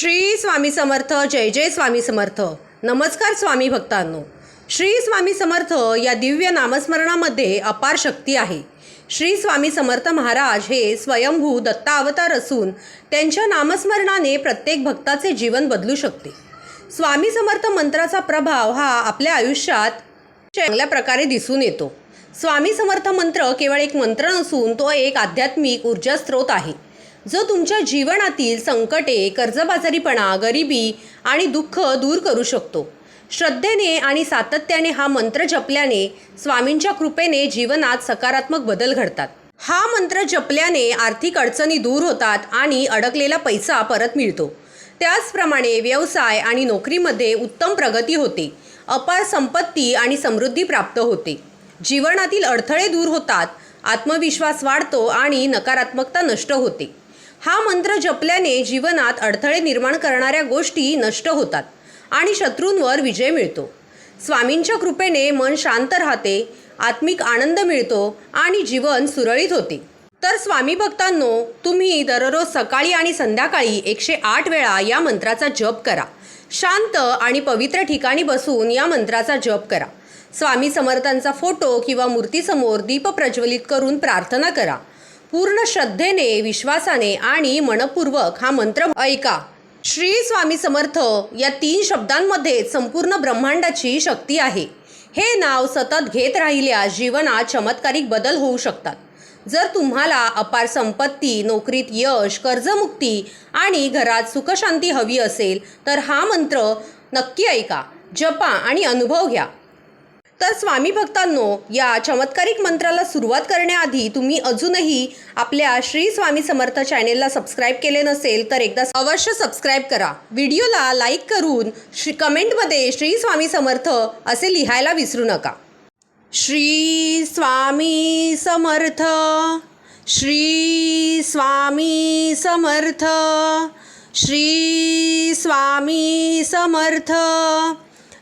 श्री स्वामी समर्थ जय जय स्वामी समर्थ. नमस्कार स्वामी भक्तांनो. श्री स्वामी समर्थ या दिव्य नामस्मरणामध्ये अपार शक्ती आहे. श्री स्वामी समर्थ महाराज हे स्वयंभू दत्तावतार असून त्यांच्या नामस्मरणाने प्रत्येक भक्ताचे जीवन बदलू शकते. स्वामी समर्थ मंत्राचा प्रभाव हा आपल्या आयुष्यात चांगल्या प्रकारे दिसून येतो. स्वामी समर्थ मंत्र केवळ एक मंत्र नसून तो एक आध्यात्मिक ऊर्जा स्रोत आहे. जो तुमच्या जीवनातील संकटे कर्जबाजारीपणा गरिबी आणि दुःख दूर करू शकतो. श्रद्धेने आणि सातत्याने हा मंत्र जपल्याने स्वामींच्या कृपेने जीवनात सकारात्मक बदल घडतात. हा मंत्र जपल्याने आर्थिक अडचणी दूर होतात आणि अडकलेला पैसा परत मिळतो. त्याचप्रमाणे व्यवसाय आणि नोकरीमध्ये उत्तम प्रगती होते. अपार संपत्ती आणि समृद्धी प्राप्त होते. जीवनातील अडथळे दूर होतात आत्मविश्वास वाढतो आणि नकारात्मकता नष्ट होते. हा मंत्र जपल्याने जीवनात अडथळे निर्माण करणाऱ्या गोष्टी नष्ट होतात आणि शत्रूंवर विजय मिळतो. स्वामींच्या कृपेने मन शांत राहते आत्मिक आनंद मिळतो आणि जीवन सुरळीत होते. तर स्वामी भक्तांनो तुम्ही दररोज सकाळी आणि संध्याकाळी एकशे आठ वेळा या मंत्राचा जप करा. शांत आणि पवित्र ठिकाणी बसून या मंत्राचा जप करा. स्वामी समर्थांचा फोटो किंवा मूर्तीसमोर दीप प्रज्वलित करून प्रार्थना करा. पूर्ण श्रद्धेने विश्वासाने आणि मनपूर्वक हा मंत्र ऐका. श्री स्वामी समर्थ या तीन शब्दांमध्ये संपूर्ण ब्रह्मांडाची शक्ती आहे. हे नाव सतत घेत राहिल्यास जीवनात चमत्कारिक बदल होऊ शकतात. जर तुम्हाला अपार संपत्ती नोकरीत यश कर्जमुक्ती आणि घरात सुखशांती हवी असेल तर हा मंत्र नक्की ऐका. जपा आणि अनुभव घ्या. तर स्वामी भक्तांनो या चमत्कारिक मंत्राला सुरुवात करण्याआधी तुम्ही अजूनही आपल्या श्री स्वामी समर्थ चॅनेलला सबस्क्राईब केले नसेल तर एकदा अवश्य सबस्क्राईब करा. व्हिडिओला लाईक करून श्री कमेंटमध्ये श्री स्वामी समर्थ असे लिहायला विसरू नका. श्री स्वामी समर्थ श्री स्वामी समर्थ श्री स्वामी समर्थ.